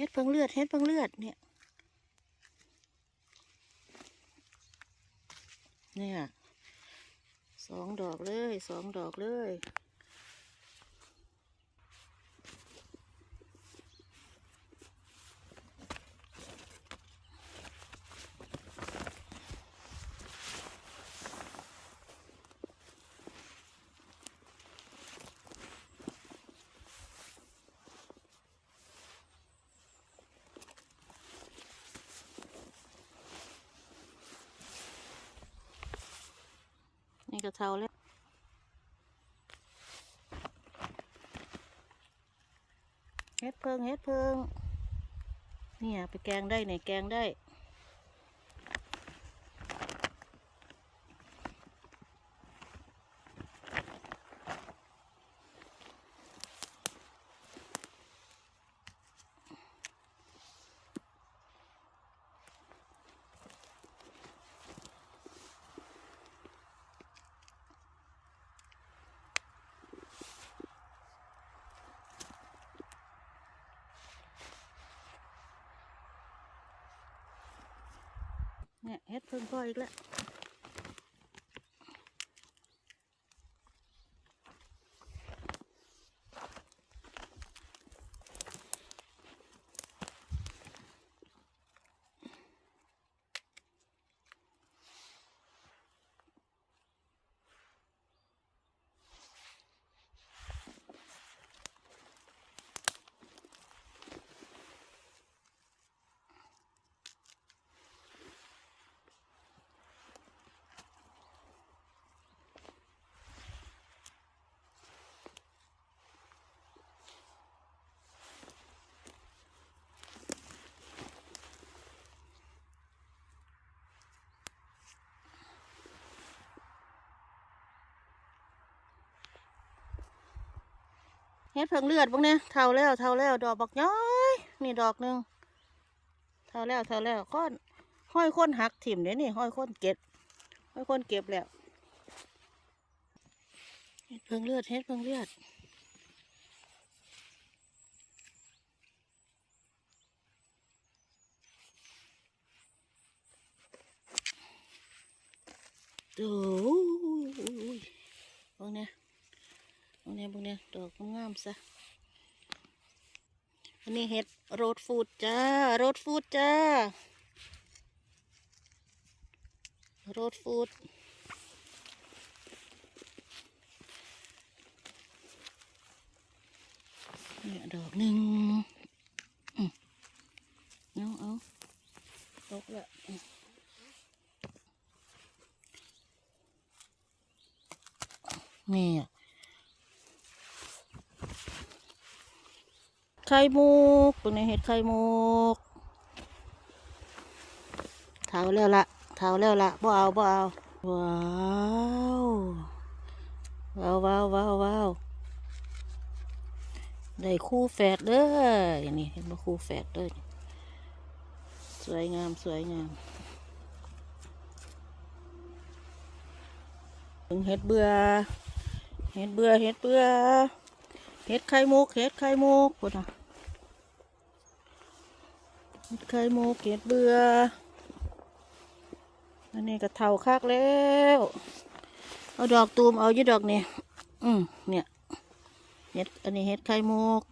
เฮ็ดเพิงเลือดเฮ็ดเพิงเลือดเนี่ย เนี่ยสองดอกเลยสองดอกเลย นี่ก็เท่าแล้วเฮ็ดเพิงเฮ็ดเพิงเนี่ยไปแกงได้ไหนแกงได้ เนี่ยเฮ็ดเพิ่งพ่ออีกแล้ว เฮ็ดเพิงเลือดบ้างเนี่ยเท่าแล้วเท่าแล้วดอกบักย้อยนี่ดอกหนึ่งเท่าแล้วเท่าแล้วก้อนห้อยค้นหักถิ่มเด้นี่ห้อยค้นเก็บห้อยค้นเก็บแล้วเฮ็ดเพิงเลือดเฮ็ดเพิงเลือดโอ้ยบางเนี่ย บางเนี่ยบางเนี่ยดอกงามซะอันนี้เห็ดโรดฟูดจ้าโรดฟูดจ้าโรดฟูดเนี่ยดอกหนึ่งเอาเอาตกล้วนี่ ไข่มุกเป็นไงเห็ดไข่มุกเท้าแล้วละเท้าแล้วละบ่เอาบ่เอาว้าวว้าวว้าวว้าวว้าวได้คู่แฝดเด้อนี้เห็นบ่คู่แฝดเด้อสวยงามสวยงามถึงเห็ดเบื่อเห็ดเบื่อเห็ดเบื่อเห็ดไข่มุกเห็ดไข่มุกพุ่นน่ะ เห็ดไข่มุกเห็ดเบื่ออันนี้ก็เท่าคักแล้ว เอาดอกตูมเอายี่ดอกนี่อืมเนี่ยเห็ดอันนี้เห็ดไข่มุก